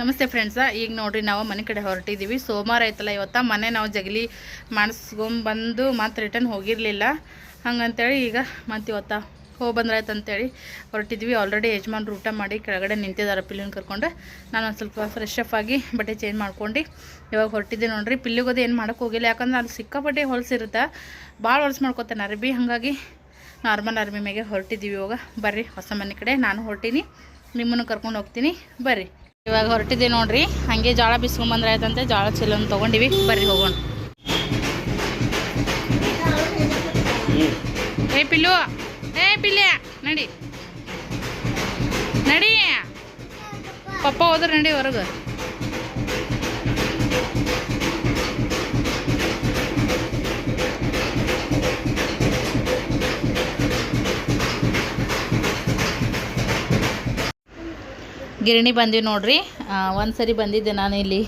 ನಮಸ್ತೆ ಫ್ರೆಂಡ್ಸ ಈಗ ನೋಡ್ರಿ ನಾವು ಮನೆ ಕಡೆ ಹೊರಟಿದ್ದೀವಿ ಸೋಮವಾರ ಐತಲ್ಲ ಇವತ್ತ, ಮನೆ ನಾವು ಜಗಲಿ ಮಾಡಿಸ್ಕೊಂಬಂದು ಮತ್ತೆ ರಿಟರ್ನ್ ಹೋಗಿರಲಿಲ್ಲ. ಹಂಗಂತೇಳಿ ಈಗ ಮತ್ತೆ ಇವತ್ತ ಹೋಗಿ ಬಂದ್ರಾಯ್ತು ಅಂತೇಳಿ ಹೊರಟಿದ್ವಿ. ಆಲ್ರೆಡಿ ಯಜಮಾನ್ರು ಊಟ ಮಾಡಿ ಕೆಳಗಡೆ ನಿಂತಿದ್ದಾರೆ ಪಿಲ್ಲಿನ ಕರ್ಕೊಂಡು. ನಾನು ಒಂದು ಸ್ವಲ್ಪ ಫ್ರೆಶ್ ಅಪ್ ಆಗಿ ಬಟ್ಟೆ ಚೇಂಜ್ ಮಾಡ್ಕೊಂಡು. ಇವಾಗ ಹೊರಟಿದ್ದೆ ನೋಡ್ರಿ. ಪಿಲ್ಲಿಗೋದು ಏನು ಮಾಡೋಕೆ ಹೋಗಿಲ್ಲ. ಯಾಕಂದ್ರೆ ಅದು ಸಿಕ್ಕಾಪಟ್ಟೆ ಹೊಲಸಿರುತ್ತೆ ಭಾಳ ಹೊಲ್ಸು ಮಾಡ್ಕೊತಾನೆ ಅರ್ಬಿ ಹಾಗಾಗಿ ನಾರ್ಮಲ್ ಅರ್ಬಿ ಮೇಲೆ ಹೊರಟಿದ್ದೀವಿ ಇವಾಗ. ಬರ್ರಿ, ಹೊಸ ಮನೆ ಕಡೆ. ನಾನು ಹೊರಟೀನಿ. ನಿಮ್ಮನ್ನು ಕರ್ಕೊಂಡು ಹೋಗ್ತೀನಿ. ಬರ್ರಿ. ಇವಾಗ ಹೊರಟಿದ್ದೆ ನೋಡ್ರಿ. ಹಂಗೆ ಜೋಳ ಬಿಸ್ಕೊಂಬಂದ್ರೆ ಆಯ್ತಂತೆ ಜೋಳ ಚಲೋನ್ ತಗೊಂಡಿವಿ. ಬರ್ರಿ ಹೋಗೋಣ. ಏ ಪಿಲ್ಲು. ಏ ಪಿಲ್ಲ. ನಡಿ. ನಡಿ. ಪಪ್ಪ ಹೋದ್ರೆ ನಡಿ ಹೊರಗೆ. ಗಿರಣಿ ಬಂದ್ವಿ ನೋಡ್ರಿ. ಒಂದು ಸರಿ ಬಂದಿದ್ದೆ ನಾನು ಇಲ್ಲಿ.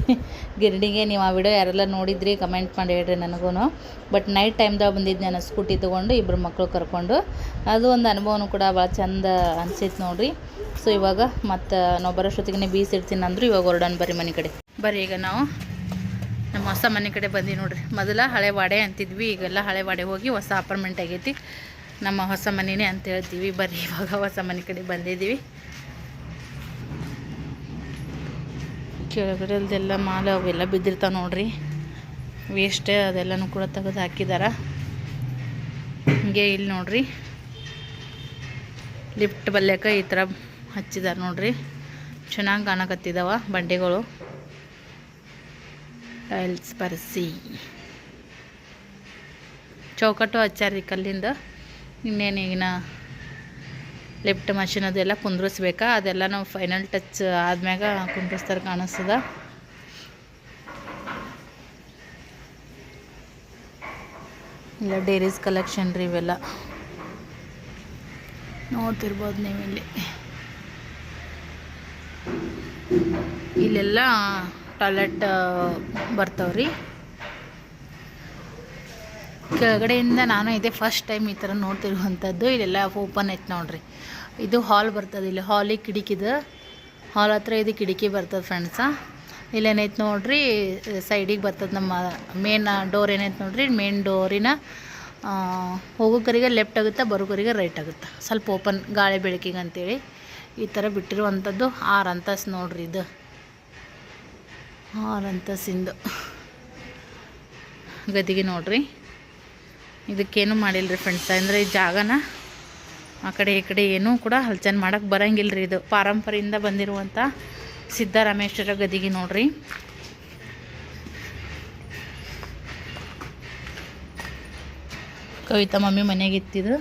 ಗಿರಣಿಗೆ ನೀವು ಆ ವಿಡಿಯೋ ಯಾರೆಲ್ಲ ನೋಡಿದ್ರಿ ಕಮೆಂಟ್ ಮಾಡಿ ಹೇಳ್ರಿ ನನಗೂ ಬಟ್ ನೈಟ್ ಟೈಮ್ದಾಗ ಬಂದಿದ್ದು ನಾನು ಸ್ಕೂಟಿ ತೊಗೊಂಡು ಇಬ್ಬರು ಮಕ್ಕಳು ಕರ್ಕೊಂಡು. ಅದು ಒಂದು ಅನುಭವನೂ ಕೂಡ ಭಾಳ ಚಂದ ಅನ್ಸಿತ್ತು ನೋಡ್ರಿ. ಸೊ ಇವಾಗ ಮತ್ತು ನಾವು ಬರೋಷ್ಟೊತ್ತಿಗೆ ಬೀಸಿಡ್ತೀನಿ ಅಂದರು ಇವಾಗ ಹೊರಡೋಣ ಬರ್ರಿ ಮನೆ ಕಡೆ. ಬರ್ರಿ ಈಗ ನಾವು. ನಮ್ಮ ಹೊಸ ಮನೆ ಕಡೆ ಬಂದು ನೋಡ್ರಿ. ಮೊದಲ ಹಳೆ ವಾಡೆ ಅಂತಿದ್ವಿ, ಈಗೆಲ್ಲ ಹಳೆ ವಾಡೆ ಹೋಗಿ ಹೊಸ ಅಪಾರ್ಟ್ಮೆಂಟ್ ಆಗೈತಿ. ನಮ್ಮ ಹೊಸ ಮನೆನೇ ಅಂತ ಹೇಳ್ತೀವಿ. ಬರ್ರಿ, ಇವಾಗ ಹೊಸ ಮನೆ ಕಡೆ ಬಂದಿದ್ದೀವಿ. ಕೆಳಗಡೆಲ್ದೆಲ್ಲ ಮಾಲೆ ಅವೆಲ್ಲ ಬಿದ್ದಿರ್ತಾವೆ ನೋಡ್ರಿ. ವೇಸ್ಟ್ ಅದೆಲ್ಲನೂ ಕೂಡ ತೆಗೆದು ಹಾಕಿದಾರ. ಹಿಂಗೆ ಇಲ್ಲಿ ನೋಡ್ರಿ. ಲಿಫ್ಟ್ ಬಲ್ಯಕ ಈ ಥರ ಹಚ್ಚಿದಾರೆ ನೋಡ್ರಿ. ಚೆನ್ನಾಗಿ ಕಾಣಕತ್ತಿದಾವ ಬಂಡೆಗಳು. ಟೈಲ್ಸ್ ಪರ್ಸಿ ಚೌಕಟ್ಟು ಹಚ್ಚಾರ್ರಿ ಕಲ್ಲಿಂದ. ಇನ್ನೇನು ಈಗಿನ ಲಿಫ್ಟ್ ಮಷಿನ್ ಅದೆಲ್ಲ ಕುಂದ್ರಿಸ್ಬೇಕಾ? ಅದೆಲ್ಲ ನಾವು ಫೈನಲ್ ಟಚ್ ಆದ್ಮ್ಯಾಗ ಕುಂದ್ರಿಸ್ತಾರೆ ಕಾಣಿಸ್ತದ. ಇಲ್ಲ, ಡೇರೀಸ್ ಕಲೆಕ್ಷನ್ ರೀ ಇವೆಲ್ಲ. ನೋಡ್ತಿರ್ಬೋದು ನೀವು ಇಲ್ಲಿ ಇಲ್ಲೆಲ್ಲ ಟಾಯ್ಲೆಟ್ ಬರ್ತಾವ್ರಿ. ಕೆಳಗಡೆಯಿಂದ ನಾನು ಇದೇ ಫಸ್ಟ್ ಟೈಮ್ ಈ ಥರ ನೋಡ್ತಿರುವಂಥದ್ದು. ಇಲ್ಲೆಲ್ಲ ಓಪನ್ ಐತೆ ನೋಡ್ರಿ. ಇದು ಹಾಲ್ ಬರ್ತದೆ ಇಲ್ಲಿ. ಹಾಲಿಗೆ ಕಿಡಿಕಿದ ಹಾಲ್ ಹತ್ರ ಇದು ಕಿಡಿಕಿ ಬರ್ತದೆ ಫ್ರೆಂಡ್ಸ ಇಲ್ಲೇನೈತೆ ನೋಡ್ರಿ ಸೈಡಿಗೆ ಬರ್ತದೆ ನಮ್ಮ ಮೇನ್ ಡೋರ್ ಏನೈತೆ ನೋಡ್ರಿ ಮೇನ್ ಡೋರಿನ ಹೋಗೋಕರಿಗೆ ಲೆಫ್ಟ್ ಆಗುತ್ತೆ, ಬರೋಕರಿಗೆ ರೈಟ್ ಆಗುತ್ತೆ. ಸ್ವಲ್ಪ ಓಪನ್ ಗಾಳಿ ಬೆಳಕಿಗೆ ಅಂತೇಳಿ ಈ ಥರ ಬಿಟ್ಟಿರುವಂಥದ್ದು. ಆರು ಅಂತಸ್ ನೋಡ್ರಿ ಇದು. ಆರು ಅಂತಸ್ಸಿಂದು ಗದಿಗೆ ನೋಡ್ರಿ. ಇದಕ್ಕೇನು ಮಾಡಿಲ್ಲ ರೀ ಫ್ರೆಂಡ್ಸ್ ಅಂದರೆ ಈ ಜಾಗನ ಆ ಕಡೆ ಈ ಕಡೆ ಏನೂ ಕೂಡ ಹಲ್ಚನ್ ಮಾಡೋಕ್ಕೆ ಬರಂಗಿಲ್ಲ ರೀ ಇದು. ಪಾರಂಪರೆಯಿಂದ ಬಂದಿರುವಂಥ ಸಿದ್ದರಾಮೇಶ್ವರ ಗದಿಗೆ ನೋಡ್ರಿ. ಕವಿತಾ ಮಮ್ಮಿ ಮನೆಗೆ ಇತ್ತಿದ್ದು.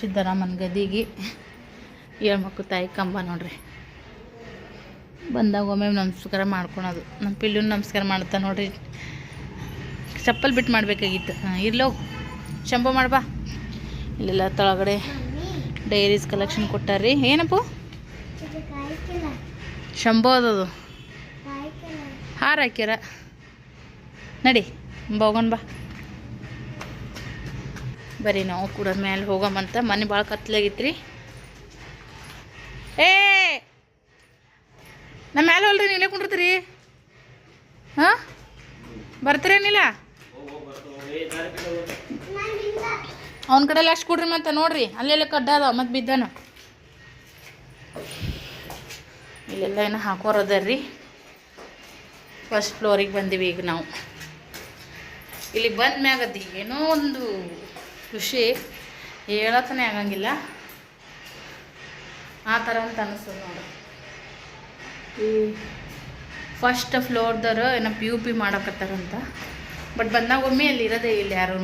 ಸಿದ್ದರಾಮನ ಗದಿಗೆ. ಏಳ್ಮಕ್ಳು ತಾಯಿ ಕಂಬ ನೋಡ್ರಿ. ಬಂದಾಗ ಒಮ್ಮೆ ನಮಸ್ಕಾರ ಮಾಡ್ಕೊಳೋದು. ನಮ್ಮ ಪಿಲ್ಲೂ ನಮಸ್ಕಾರ ಮಾಡುತ್ತಾ ನೋಡ್ರಿ. ಚಪ್ಪಲ್ ಬಿಟ್ಟು ಮಾಡಬೇಕಾಗಿತ್ತು. ಹಾಂ, ಇರ್ಲೋ. ಶಂಭು ಮಾಡ್ಬಾ. ಇಲ್ಲೆಲ್ಲ ತೊಳಗಡೆ ಡೈರೀಸ್ ಕಲೆಕ್ಷನ್ ಕೊಟ್ಟಾರ್ರಿ. ಏನಪ್ಪ? ಶಂಭು ಅದದು ಹಾರ ಹಾಕ್ಯಾರ. ನಡಿ ಹೋಗೋಣ ಬಾ. ಬರೀ ನಾವು ಕೂಡ ಮೇಲೆ ಹೋಗಮಂತ ಮನೆ ಭಾಳ ಕತ್ಲಾಗಿತ್ರಿ. ಏ ನಮ್ಮ ಮ್ಯಾಲೆ ಅಲ್ರಿ ನೀವೇ ಕುಂಡಿರ್ತೀರಿ ಹಾಂ? ಬರ್ತೀರೇನಿಲ್ಲ ಅವನ ಕಡೆ ಅಷ್ಟು ಕೊಡ್ರಿ ಮತ್ತೆ ನೋಡ್ರಿ ಅಲ್ಲೆಲ್ಲ ಕಡ್ಡ ಅದಾವ, ಮತ್ತೆ ಬಿದ್ದಾನ. ಇಲ್ಲೆಲ್ಲ ಏನೋ ರೀ ಫಸ್ಟ್ ಫ್ಲೋರಿಗೆ ಬಂದೀವಿ ಈಗ ನಾವು. ಇಲ್ಲಿ ಬಂದ ಮ್ಯಾಗದ್ದು ಏನೋ ಒಂದು ಖುಷಿ. ಹೇಳತನೇ ಆಗಂಗಿಲ್ಲ. ಆ ಥರ ಅಂತ ಅನಿಸ್ತದೆ ನೋಡ್ರಿ. ಫಸ್ಟ್ ಫ್ಲೋರ್ದವರು ಏನೋ ಪಿ ಯು ಪಿ ಮಾಡಕತ್ತಾರಂತ ಬಟ್ ಬಂದಾಗ ಒಮ್ಮೆ ಅಲ್ಲಿ ಇರೋದೇ ಇಲ್ಲ ಯಾರೂ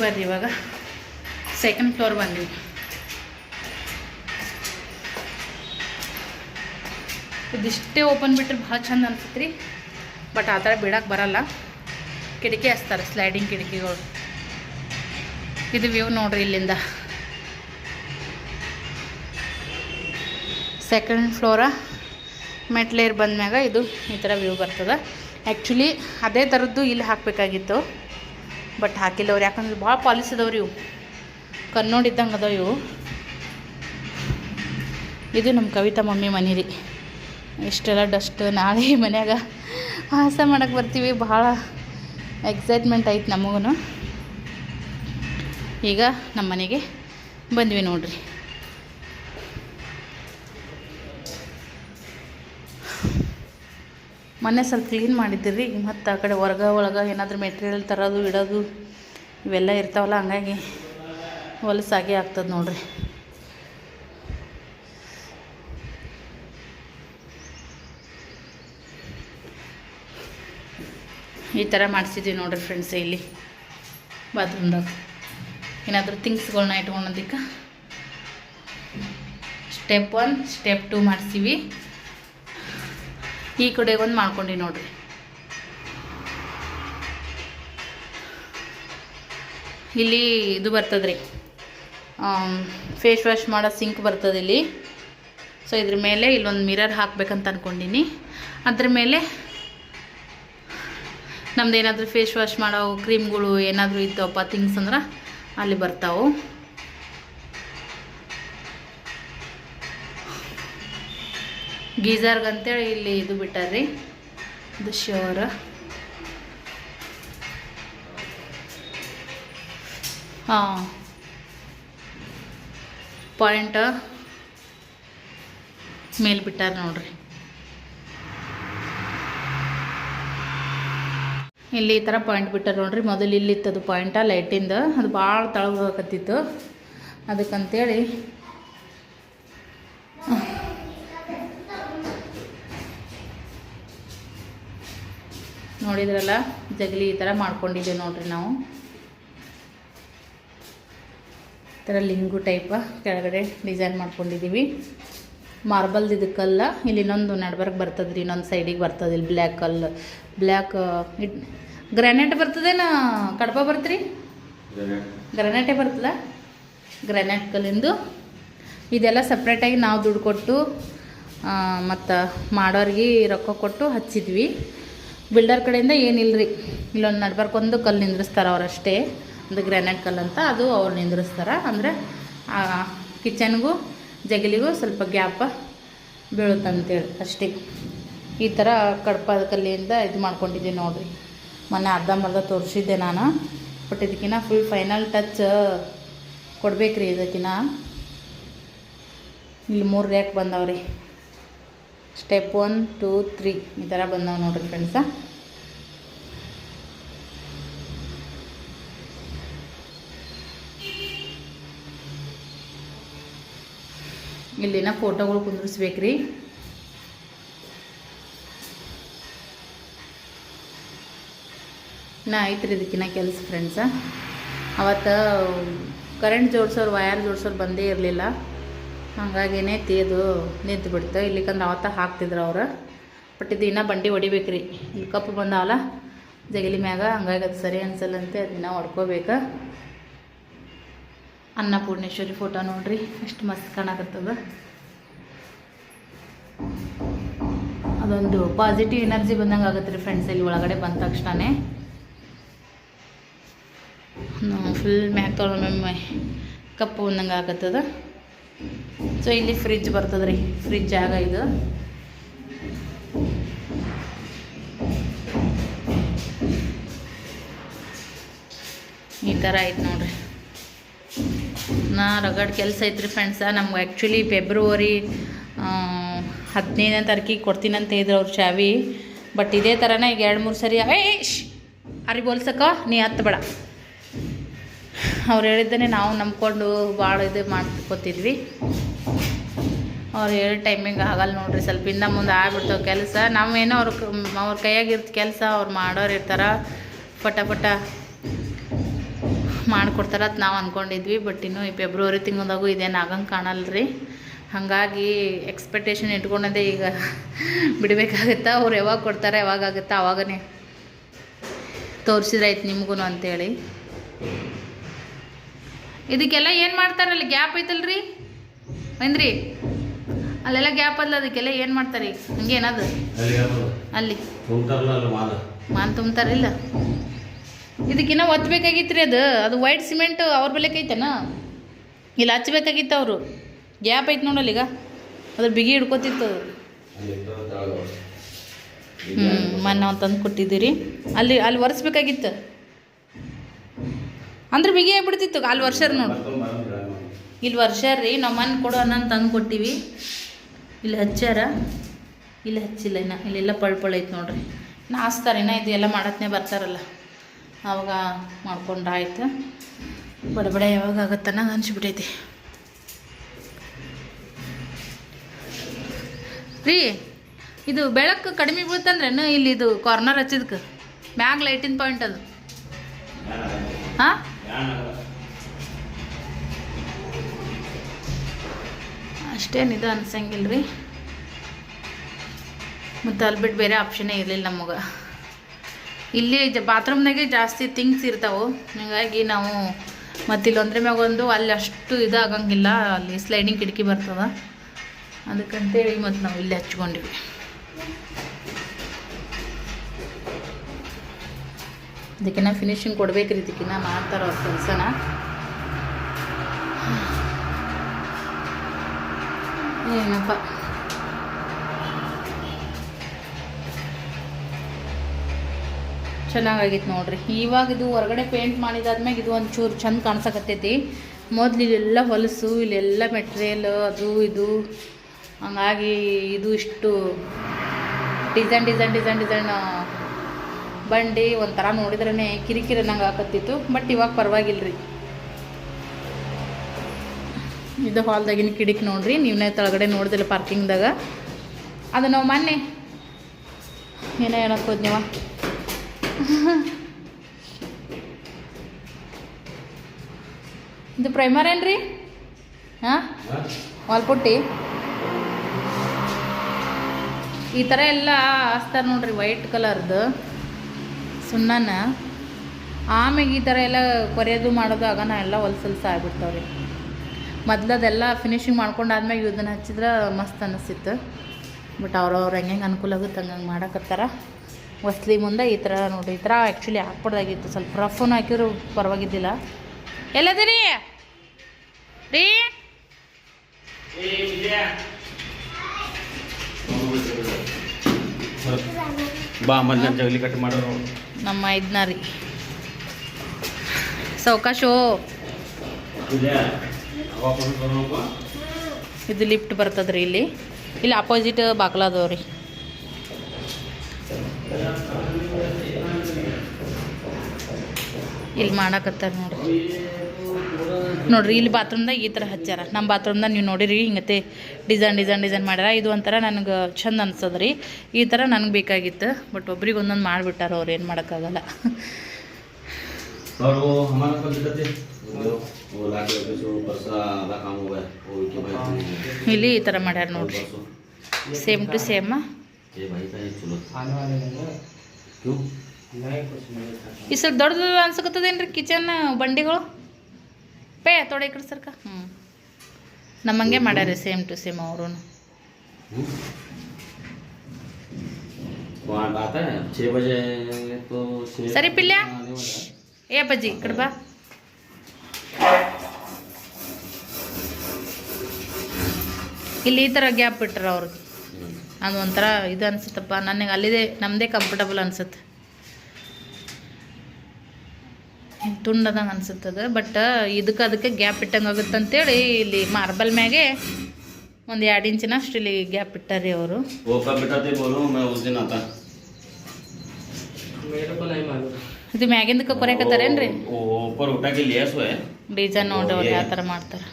ಬರ್ರಿ ಇವಾಗ. ಸೆಕೆಂಡ್ ಫ್ಲೋರ್ ಬಂದ್ವಿ. ಇದಿಷ್ಟೇ ಓಪನ್ ಬಿಟ್ಟರೆ ಭಾಳ ಚಂದ ಅನ್ಸುತ್ತೆ ರೀ ಬಟ್ ಆ ಥರ ಬಿಡಕ್ಕೆ ಬರಲ್ಲ. ಕಿಟಕಿ ಹಚ್ತಾರೆ ಸ್ಲೈಡಿಂಗ್ ಕಿಟಕಿಗಳು. ಇದು ವ್ಯೂ ನೋಡ್ರಿ ಇಲ್ಲಿಂದ. ಸೆಕೆಂಡ್ ಫ್ಲೋರ ಮೆಟ್ಲೇರ್ ಬಂದ್ಮ್ಯಾಗ ಇದು ಈ ಥರ ವ್ಯೂ ಬರ್ತದೆ. ಆ್ಯಕ್ಚುಲಿ ಅದೇ ಥರದ್ದು ಇಲ್ಲಿ ಹಾಕಬೇಕಾಗಿತ್ತು. ಬಟ್ ಹಾಕಿಲ್ಲ ಅವ್ರು ಯಾಕಂದ್ರೆ ಭಾಳ ಪಾಲಿಸ್ ಇದಾವ್ರಿ ಇವು. ಕನ್ನೋಡಿದ್ದಂಗೆ ಅದಾವ ಇವು. ಇದು ನಮ್ಮ ಕವಿತಾ ಮಮ್ಮಿ ಮನೆ ರೀ. ಇಷ್ಟೆಲ್ಲ ಡಸ್ಟ್ ನಾಳೆ ಮನ್ಯಾಗ ಹಾಸ ಮಾಡೋಕ್ಕೆ ಬರ್ತೀವಿ. ಭಾಳ ಎಕ್ಸೈಟ್ಮೆಂಟ್ ಆಯ್ತು ನಮಗೂ ಈಗ ನಮ್ಮ ಮನೆಗೆ ಬಂದ್ವಿ ನೋಡ್ರಿ. ಮೊನ್ನೆ ಸ್ವಲ್ಪ ಕ್ಲೀನ್ ಮಾಡಿದ್ದೀರಿ. ಮತ್ತು ಆ ಕಡೆ ಹೊರಗ ಒಳಗೆ ಏನಾದರೂ ಮೆಟೀರಿಯಲ್ ತರೋದು, ಇಡೋದು ಇವೆಲ್ಲ ಇರ್ತಾವಲ್ಲ, ಹಂಗಾಗಿ ಹೊಲಸಾಗೆ ಆಗ್ತದೆ ನೋಡ್ರಿ. ಈ ಥರ ಮಾಡಿಸಿದ್ವಿ ನೋಡ್ರಿ ಫ್ರೆಂಡ್ಸ್ ಇಲ್ಲಿ. ಬಾತ್ರೂಮ್ದಾಗ. ಏನಾದರೂ ಥಿಂಗ್ಸ್ಗಳನ್ನ ಇಟ್ಕೊಳೋದಕ್ಕೆ ಸ್ಟೆಪ್ ಒನ್ ಸ್ಟೆಪ್ ಟು ಮಾಡಿಸಿವಿ. ಈ ಕಡೆ ಒಂದು ಮಾಡ್ಕೊಂಡು ನೋಡ್ರಿ. ಇಲ್ಲಿ ಇದು ಬರ್ತದ್ರಿ. ಫೇಸ್ ವಾಶ್ ಮಾಡೋ ಸಿಂಕ್ ಬರ್ತದೆ ಇಲ್ಲಿ. ಸೊ ಇದ್ರ ಮೇಲೆ ಇಲ್ಲೊಂದು ಮಿರರ್ ಹಾಕ್ಬೇಕಂತ ಅಂದ್ಕೊಂಡಿನಿ ಅದ್ರ ಮೇಲೆ ನಮ್ದು ಏನಾದರೂ ಫೇಸ್ ವಾಶ್ ಮಾಡೋ ಕ್ರೀಮ್ಗಳು ಏನಾದರೂ ಇತ್ತವಪ್ಪ ಥಿಂಗ್ಸ್ ಅಂದ್ರೆ ಅಲ್ಲಿ ಬರ್ತಾವೆ. ಗೀಝರ್ಗಂತೇಳಿ ಇಲ್ಲಿ ಇದು ಬಿಟ್ಟಾರ್ರಿ. ಇದು ಶೋರ್ ಹಾಂ. ಪಾಯಿಂಟ್ ಮೇಲೆ ಬಿಟ್ಟಾರ ನೋಡ್ರಿ. ಇಲ್ಲಿ ಈ ಥರ ಪಾಯಿಂಟ್ ಬಿಟ್ಟಾರ ನೋಡ್ರಿ. ಮೊದಲು ಇಲ್ಲಿ ಇತ್ತದು ಪಾಯಿಂಟ, ಲೈಟಿಂದ. ಅದು ಭಾಳ ತಳಗ ಹೋಗಕತ್ತಿತ್ತು. ಅದಕ್ಕಂತೇಳಿ ನೋಡಿದ್ರಲ್ಲ? ಜಗಲಿ ಈ ಥರ ಮಾಡ್ಕೊಂಡಿದ್ದೀವಿ ನೋಡ್ರಿ ನಾವು. ಈ ಥರ ಲಿಂಗು ಟೈಪ ಕೆಳಗಡೆ ಡಿಸೈನ್ ಮಾಡ್ಕೊಂಡಿದ್ದೀವಿ. ಮಾರ್ಬಲ್ದು ಇದಕ್ಕಲ್ಲ, ಇಲ್ಲಿ ಇನ್ನೊಂದು ನಡ್ಬರ್ಕ್ ಬರ್ತದೆ ರೀ ಇನ್ನೊಂದು ಸೈಡಿಗೆ ಬರ್ತದೆ ಇಲ್ಲಿ ಬ್ಲ್ಯಾಕ್ ಕಲ್ಲು ಬ್ಲ್ಯಾಕ್ ಇಟ್ ಗ್ರಾನೈಟ್ ಬರ್ತದೇನ ಕಡಪ ಬರ್ತ್ರಿ? ಗ್ರಾನೈಟೇ ಬರ್ತದ? ಗ್ರಾನೈಟ್ ಕಲ್ಲಿಂದು. ಇದೆಲ್ಲ ಸಪ್ರೇಟಾಗಿ ನಾವು ದುಡ್ಡು ಕೊಟ್ಟು ಮತ್ತು ಮಾಡೋರಿಗೆ ರೊಕ್ಕ ಕೊಟ್ಟು ಹಚ್ಚಿದ್ವಿ. ಬಿಲ್ಡರ್ ಕಡೆಯಿಂದ ಏನಿಲ್ಲ ರೀ ಇಲ್ಲೊಂದು ನಡ್ಬರ್ಕೊಂದು ಕಲ್ಲು ನಿಂದ್ರಿಸ್ತಾರೆ ಅವರಷ್ಟೇ. ಒಂದು ಗ್ರಾನೈಟ್ ಕಲ್ಲು ಅಂತ ಅದು ಅವ್ರು ನಿಂದ್ರಿಸ್ತಾರೆ. ಅಂದರೆ ಕಿಚನ್ಗೂ ಜಗಲಿಗೂ ಸ್ವಲ್ಪ ಗ್ಯಾಪ ಬೀಳುತ್ತಂತೇಳಿ ಅಷ್ಟೇ. ಈ ಥರ ಕಡಪದ ಕಲ್ಲಿಂದ ಇದು ಮಾಡ್ಕೊಂಡಿದ್ದೆ ನೋಡಿರಿ. ಮೊನ್ನೆ ಅರ್ಧಂಬರ್ಧ ತೋರಿಸಿದ್ದೆ ನಾನು. ಬಟ್ ಇದಕ್ಕಿನ್ನ ಫುಲ್ ಫೈನಲ್ ಟಚ್ ಕೊಡ್ಬೇಕ್ರಿ ಇದಕ್ಕಿನ್ನ. ಇಲ್ಲಿ ಮೂರು ರ್ಯಾಕ್ ಬಂದವ್ರಿ. ಸ್ಟೆಪ್ ಒನ್ ಟೂ ತ್ರೀ ಈ ಥರ ಬಂದವು ನೋಡ್ರಿ ಫ್ರೆಂಡ್ಸ ಇಲ್ಲಿನ ಫೋಟೋಗಳು ಕುಂದಿರಿಸ್ಬೇಕ್ರಿ. ನಾ ಐತ್ರಿ ಇದಕ್ಕಿನ್ನ ಕೆಲಸ ಫ್ರೆಂಡ್ಸ ಅವತ್ತು ಕರೆಂಟ್ ಜೋಡ್ಸೋರು ವಯರ್ ಜೋಡ್ಸೋರು ಬಂದೇ ಇರಲಿಲ್ಲ. ಹಾಗಾಗಿನೇ ತೀದು ನಿಂತು ಬಿಡ್ತು ಇಲ್ಲಿಕಂದ್ರೆ ಅವತ್ತ ಹಾಕ್ತಿದ್ರು ಅವ್ರು. ಬಟ್ ಇದು ಇನ್ನೂ ಬಂಡಿ ಹೊಡಿಬೇಕ್ರಿ. ಇಲ್ಲಿ ಕಪ್ಪು ಬಂದಾವಲ್ಲ, ಜಗಲಿ ಮ್ಯಾಗ ಹಂಗಾಗಿ ಅದು ಸರಿ ಅನ್ಸಲ್ಲಂತೆ ಅದನ್ನ ಹೊಡ್ಕೋಬೇಕು. ಅನ್ನಪೂರ್ಣೇಶ್ವರಿ ಫೋಟೋ ನೋಡ್ರಿ ಎಷ್ಟು ಮಸ್ತ್ ಕಾಣಕತ್ತದ. ಅದೊಂದು ಪಾಸಿಟಿವ್ ಎನರ್ಜಿ ಬಂದಂಗೆ ಆಗುತ್ತೆ ರೀ ಫ್ರೆಂಡ್ಸ್ ಇಲ್ಲಿ ಒಳಗಡೆ ಬಂದ ತಕ್ಷಣವೇ ಫುಲ್ ಮ್ಯಾಕ್ ಕಪ್ಪು ಬಂದಂಗೆ ಆಗತ್ತದ. ಸೊ ಇಲ್ಲಿ ಫ್ರಿಜ್ ಬರ್ತದೆ ರೀ ಫ್ರಿಜ್ ಜಾಗ ಇದು. ಈ ಥರ ಐತೆ ನೋಡ್ರಿ. ನಾ ರಗಡ್ ಕೆಲಸ ಐತ್ರಿ ಫ್ರೆಂಡ್ಸ ನಮ್ಗೆ ಆ್ಯಕ್ಚುಲಿ ಫೆಬ್ರವರಿ ಹದಿನೈದನೇ ತಾರೀಕಿಗೆ ಕೊಡ್ತೀನಂತ ಇದ್ರು ಅವ್ರ ಚಾವಿ. ಬಟ್ ಇದೇ ಥರನೇ ಈಗ ಎರಡು ಮೂರು ಸರಿ ಅರಿ ಬೋಲ್ಸಕ್ಕ, ನೀ ಹತ್ತು ಬೇಡ. ಅವ್ರು ಹೇಳಿದ್ದನ್ನೇ ನಾವು ನಂಬ್ಕೊಂಡು ಭಾಳ ಇದು ಮಾಡ್ಕೊತಿದ್ವಿ. ಅವ್ರು ಹೇಳೋ ಟೈಮಿಂಗ್ ಆಗಲ್ಲ ನೋಡ್ರಿ, ಸ್ವಲ್ಪ ಇಂದ ಮುಂದೆ ಆಗ್ಬಿಡ್ತಾವೆ ಕೆಲಸ. ನಾವೇನೋ ಅವ್ರ ಅವ್ರ ಕೈಯಾಗಿರ್ತ ಕೆಲಸ ಅವ್ರು ಮಾಡೋರು ಇರ್ತಾರೆ ಪಟ ಪಟ ಮಾಡಿಕೊಡ್ತಾರ ಅಂತ ನಾವು ಅಂದ್ಕೊಂಡಿದ್ವಿ ಬಟ್ ಇನ್ನು ಈ ಫೆಬ್ರವರಿ ತಿಂಗಳದಾಗೂ ಇದೇನು ಆಗಂಗೆ ಕಾಣಲ್ಲ ರೀ ಹಾಗಾಗಿ ಎಕ್ಸ್ಪೆಕ್ಟೇಷನ್ ಇಟ್ಕೊಂಡದೇ ಈಗ ಬಿಡಬೇಕಾಗತ್ತಾ? ಅವ್ರು ಯಾವಾಗ ಕೊಡ್ತಾರೆ, ಯಾವಾಗ ಆವಾಗನೇ ತೋರಿಸಿದ್ರಾಯ್ತು ನಿಮಗೂ ಅಂತೇಳಿ. ಇದಕ್ಕೆಲ್ಲ ಏನು ಮಾಡ್ತಾರಲ್ಲಿ ಗ್ಯಾಪ್ ಐತಲ್ರಿ? ಏನ್ರಿ? ಅಲ್ಲೆಲ್ಲ ಗ್ಯಾಪ್ ಅಲ್ಲ ಅದಕ್ಕೆಲ್ಲ ಏನು ಮಾಡ್ತಾರೆ ಹಂಗೆ ಏನದು ಅಲ್ಲಿ? ಅಲ್ಲಿ. ಅಲ್ಲಿ ಮಾನ್ ತುಂಬ್ತಾರಿಲ್ಲ ಇದಕ್ಕಿನ್ನ ಒತ್ತಬೇಕಾಗಿತ್ತು ರೀ ಅದು. ಅದು ವೈಟ್ ಸಿಮೆಂಟ್ ಅವ್ರ ಬೆಲೆಕ್ ಐತೆನ? ಇಲ್ಲಿ ಹಚ್ಬೇಕಾಗಿತ್ತು ಅವರು. ಗ್ಯಾಪ್ ಐತೆ ನೋಡಲ್ಲ ಈಗ. ಅದ್ರ ಬಿಗಿ ಹಿಡ್ಕೊತಿತ್ತು ಅಲ್ಲಿ ಹ್ಞೂ ಮೊನ್ನೆ ನಾವು ತಂದು ಕೊಟ್ಟಿದ್ದೀರಿ. ಅಲ್ಲಿ ಅಲ್ಲಿ ಒರೆಸ್ಬೇಕಾಗಿತ್ತು. ಅಂದ್ರೆ ಬಿಗಿ ಆಗ್ಬಿಡ್ತಿತ್ತು. ಅಲ್ಲಿ ವರ್ಷ ನೋಡಿ. ಇಲ್ಲಿ ವರ್ಷ ರೀ ನಮ್ಮ ಮನೆ ಕೊಡು ಅನ್ನ ತಂದು ಕೊಟ್ಟಿವಿ. ಇಲ್ಲಿ ಹಚ್ಚಾರ ಇಲ್ಲಿ ಹಚ್ಚಿಲ್ಲ ಇನ್ನ. ಇಲ್ಲೆಲ್ಲ ಪಳ್ ಪಳೈತೆ ಐತೆ ನೋಡ್ರಿ. ನಾ ಹಾಸ್ತಾರೆ, ಇನ್ನು ಇದು ಎಲ್ಲ ಮಾಡತ್ನೇ ಬರ್ತಾರಲ್ಲ. ಮಾಡ್ಕೊಂಡ್ ಆಯ್ತು. ಬಡಬಡ ಯಾವಾಗ ಆಗತ್ತನ ಅನ್ಸ್ಬಿಟೈತಿ ರೀ, ಇದು ಬೆಳಕು ಕಡಿಮೆ ಬೀಳ್ತಂದ್ರೇನು ಇಲ್ಲಿ ಇದು ಕಾರ್ನರ್ ಹಚ್ಚಿದ್ಕೆ? ಮ್ಯಾಗ ಲೈಟಿನ ಪಾಯಿಂಟ್ ಅದು. ಹಾಂ? ಅಷ್ಟೇನು ಇದು ಅನ್ಸಂಗಿಲ್ಲ ರೀ ಮತ್ತು ಅಲ್ಲಿ ಬಿಟ್ಟು ಬೇರೆ ಆಪ್ಷನ್ನೇ ಇರಲಿಲ್ಲ ನಮಗೆ. ಇಲ್ಲಿ ಜ ಬಾತ್ರೂಮ್ನಾಗೆ ಜಾಸ್ತಿ ಥಿಂಗ್ಸ್ ಇರ್ತಾವೆ. ಹಾಗಾಗಿ ನಾವು ಮತ್ತು ಮ್ಯಾಗ ಒಂದು, ಅಲ್ಲಿ ಅಷ್ಟು ಇದಾಗಂಗಿಲ್ಲ. ಅಲ್ಲಿ ಸ್ಲೈಡಿಂಗ್ ಕಿಟಕಿ ಬರ್ತದ. ಅದಕ್ಕಂತೇಳಿ ಮತ್ತು ನಾವು ಇಲ್ಲಿ ಹಚ್ಕೊಂಡಿವಿ. ಇದಕ್ಕಿನ್ನ ಫಿನಿಶಿಂಗ್ ಕೊಡ್ಬೇಕ್ರಿ ಇದಕ್ಕಿನ್ನ ಮಾಡ್ತಾರ ಅವ್ರ ಕೆಲಸನ. ಏನಪ್ಪ? ಚೆನ್ನಾಗಾಗಿತ್ತು ನೋಡ್ರಿ. ಇವಾಗ ಇದು ಹೊರಗಡೆ ಪೇಂಟ್ ಮಾಡಿದಾದ್ಮೇಲೆ ಇದು ಒಂಚೂರು ಚಂದ ಕಾಣಿಸಕತ್ತೈತಿ. ಮೊದ್ಲು ಇಲ್ಲೆಲ್ಲ ಹೊಲಸು, ಇಲ್ಲೆಲ್ಲ ಮೆಟ್ರಿಯಲ್ ಅದು ಇದು. ಹಂಗಾಗಿ ಇದು ಇಷ್ಟು ಡಿಸೈನ್ ಡಿಸೈನ್ ಡಿಸೈನ್ ಡಿಸೈನ್ ಬಂಡಿ ಒಂಥರ ನೋಡಿದ್ರೇ ಕಿರಿಕಿರಿ ನಂಗೆ ಆಕತ್ತಿತ್ತು ಬಟ್ ಇವಾಗ ಪರವಾಗಿಲ್ಲ ರೀ ಇದು ಹಾಲ್ದಾಗಿನ ಕಿಡಿಕ್ ನೋಡ್ರಿ ನೀವೇ ಕೆಳಗಡೆ ನೋಡಿದಿಲ್ಲ ಪಾರ್ಕಿಂಗ್ದಾಗ ಅದು ನಾವು ಮೊನ್ನೆ ಏನೋ ಹೇಳಕ್ ಹೋದ್ನವ? ಇದು ಪ್ರೈಮರ್ ಏನ್ರಿ? ಹಾ? ವಾಲ್ಪುಟ್ಟಿ ಈ ಥರ ಎಲ್ಲ ಹಾಸ್ತಾರೆ ನೋಡ್ರಿ ವೈಟ್ ಕಲರ್ದು ಸುಣ್ಣನ ಆಮ್ಯಾಗ ಈ ಥರ ಎಲ್ಲ ಕೊರೆಯೋದು ಮಾಡೋದು ಆಗನ ಎಲ್ಲ ಹೊಲ್ಸಲ್ಸ ಮೊದ್ಲು ಅದೆಲ್ಲ ಫಿನಿಶಿಂಗ್ ಮಾಡ್ಕೊಂಡು ಆದ್ಮೇಲೆ ಇದನ್ನ ಹಚ್ಚಿದ್ರೆ ಮಸ್ತ್ ಅನ್ನಿಸ್ತಿತ್ತು ಬಟ್ ಅವ್ರವ್ರು ಹೆಂಗೆ ಹೆಂಗೆ ಅನುಕೂಲ ಆಗುತ್ತೆ ಹಂಗಂಗೆ ಮಾಡಕತ್ತಾರ. ಹೊಸ್ಲಿ ಮುಂದೆ ಈ ಥರ ನೋಡಿ, ಈ ಥರ ಆ್ಯಕ್ಚುಲಿ ಹಾಕ್ಬಾರ್ದಾಗಿತ್ತು. ಸ್ವಲ್ಪ ರಫನ್ನು ಹಾಕಿದ್ರು ಪರವಾಗಿದ್ದಿಲ್ಲ. ಎಲ್ಲದಿರಿ? ರೀ? ಬಾ ಮೊದ್ಲು ಜಗಲಿ ಕಟ್ ಮಾಡೋರು ನಮ್ಮ ಇದನ್ನ ರೀ. ಸಾವಕಾಶು ಇದೆ ಲಿಫ್ಟ್ ಬರ್ತದ್ರಿ ಇಲ್ಲಿ. ಇಲ್ಲಿ ಅಪೋಸಿಟ್ ಬಾಗ್ಲ ಅದಾವ ರೀ. ಇಲ್ಲಿ ಮಾಡಕತ್ತಾರ ನೋಡ್ರಿ. ನೋಡ್ರಿ ಇಲ್ಲಿ ಬಾತ್ರೂಮ್ದಾಗ ಈ ಥರ ಹಚ್ಚಾರ ನಮ್ಮ ಬಾತ್ರೂಮ್ದಾಗ ನೀವು ನೋಡಿರಿ ಹಿಂಗತೆ ಡಿಸೈನ್ ಡಿಸೈನ್ ಡಿಸೈನ್ ಮಾಡ್ಯಾರ. ಇದು ಒಂಥರ ನನಗೆ ಚಂದ ಅನ್ಸದ ರೀ ಈ ಥರ ನನಗೆ ಬೇಕಾಗಿತ್ತು. ಬಟ್ ಒಬ್ರಿಗೆ ಒಂದೊಂದು ಮಾಡಿಬಿಟ್ಟಾರ ಅವ್ರು ಏನು ಮಾಡೋಕ್ಕಾಗಲ್ಲ. ಇಲ್ಲಿ ಈ ಥರ ಮಾಡ್ಯಾರ ನೋಡ್ರಿ. ಸೇಮ್ ಟು ಸೇಮ್ ಈ ಸ್ವಲ್ಪ ದೊಡ್ಡದು ಅನ್ಸಕತ್ತದೇನ್ರಿ ಕಿಚನ್ ಬಂಡಿಗಳು? ಪೇ ತೋಡೆ ಈ ಸರ್ಕ. ಹ್ಞೂ ನಮ್ಮಂಗೆ ಮಾಡ್ಯಾರೆ ಸೇಮ್ ಟು ಸೇಮ್ ಅವರು ಸರಿ ಪಿಲ್ಯ. ಏ ಬಜ್ಜಿ ಈ ಬಾ. ಇಲ್ಲಿ ಈ ಥರ ಗ್ಯಾಪ್ ಬಿಟ್ರ ಅವ್ರಿಗೆ. ಅದು ಒಂಥರ ಇದು ಅನಿಸುತ್ತಪ್ಪ ನನಗೆ ಅಲ್ಲಿದೆ ನಮ್ಮದೇ ಕಂಫರ್ಟಬಲ್ ಅನಿಸುತ್ತೆ. ತುಂಡದಂಗೆ ಅನ್ಸುತ್ತದ ಬಟ್ ಇದಕ್ಕೆ ಅದಕ್ಕೆ ಗ್ಯಾಪ್ ಇಟ್ಟಂಗೆ ಆಗುತ್ತೆ ಅಂತೇಳಿ ಇಲ್ಲಿ ಮಾರ್ಬಲ್ ಮ್ಯಾಗೆ ಒಂದು ಎರಡು ಇಂಚಿನಷ್ಟು ಇಲ್ಲಿ ಗ್ಯಾಪ್ ಇಟ್ಟಾರಿ ಅವರು. ಇದು ಮ್ಯಾಗಿಂದಕ್ಕೆ ಕೊರೆಕತ್ತಾರೇನ್ರಿ ಡಿಸೈನ್ ನೋಡ್ರಿ ಅವ್ರು ಯಾವ ಥರ ಮಾಡ್ತಾರೆ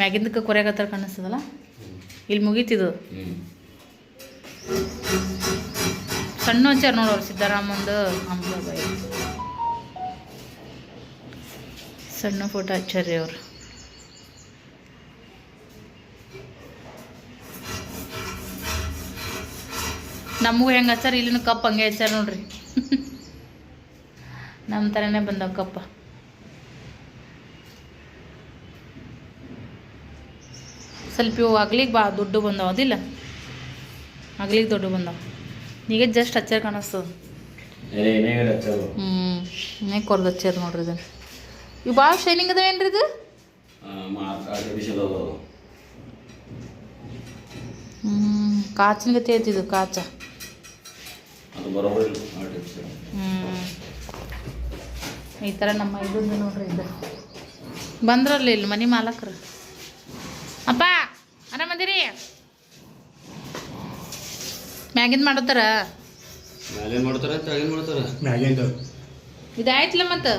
ಮ್ಯಾಗಿಂದಕ್ಕೆ ಕೊರೆಕತ್ತಾರ ಕಾಣಿಸ್ತದಲ್ಲ? ಇಲ್ಲಿ ಮುಗೀತಿದು. ಸಣ್ಣ ಹಚ್ಚಾರ ನೋಡೋರು ಸಿದ್ದರಾಮಂದು. ಅಂಬಾಬಾಯಿ ಸಣ್ಣ ಫೋಟೋ ಹಚ್ಚಾರ್ರಿ ಅವರು. ನಮಗೂ ಹೆಂಗೆ ಹಚ್ಚಾರ ಇಲ್ಲಿನ ಕಪ್ ಹಂಗೆ ಹಚ್ಚಾರ ನೋಡ್ರಿ. ನಮ್ಮ ಥರನೇ ಬಂದವ ಕಪ್ಪ. ಸ್ವಲ್ಪ ಇವು ಅಗ್ಲಿಗೆ ಬಾ, ದುಡ್ಡು ಬಂದಾವ ಅದಿಲ್ಲ? ಅಗ್ಲಿಗೆ ದುಡ್ಡು ಬಂದಾವ. ಈಗ ಜಸ್ಟ್ ಹಚ್ಚಾರ ಕಾಣಿಸ್ತದ ಹ್ಞೂ ಕೊರ್ದು ಹಚ್ಚಾರ ನೋಡ್ರಿ ಇದನ್ನು. ಇವು ಭಾಳ ಶೈನಿಂಗ್ ಅದಾವೇನ್ರಿ ಇದು? ಕಾಚಿನ ಗತಿ ಐತಿ ಇದು ಕಾಚ. ಈ ಥರ ನಮ್ಮ ಇದೊಂದು ನೋಡ್ರಿ ಇದು. ಬಂದ್ರಲ್ಲ ಇಲ್ಲಿ ಮನೆ ಮಾಲಕ್ರು. ಅಪ್ಪ ಆರಾಮದಿರಿ ಮ್ಯಾಗಿಂದ ಮಾಡತ್ತಾರ ಮ್ಯಾಲೇನ್ ಮಾಡ್ತಾರ ತೆಳಗಿನ ಮಾಡ್ತಾರ. ಮ್ಯಾಗಿಂದ. ಇದಾಯ್ತಲ್ಲ ಮತ್ತು.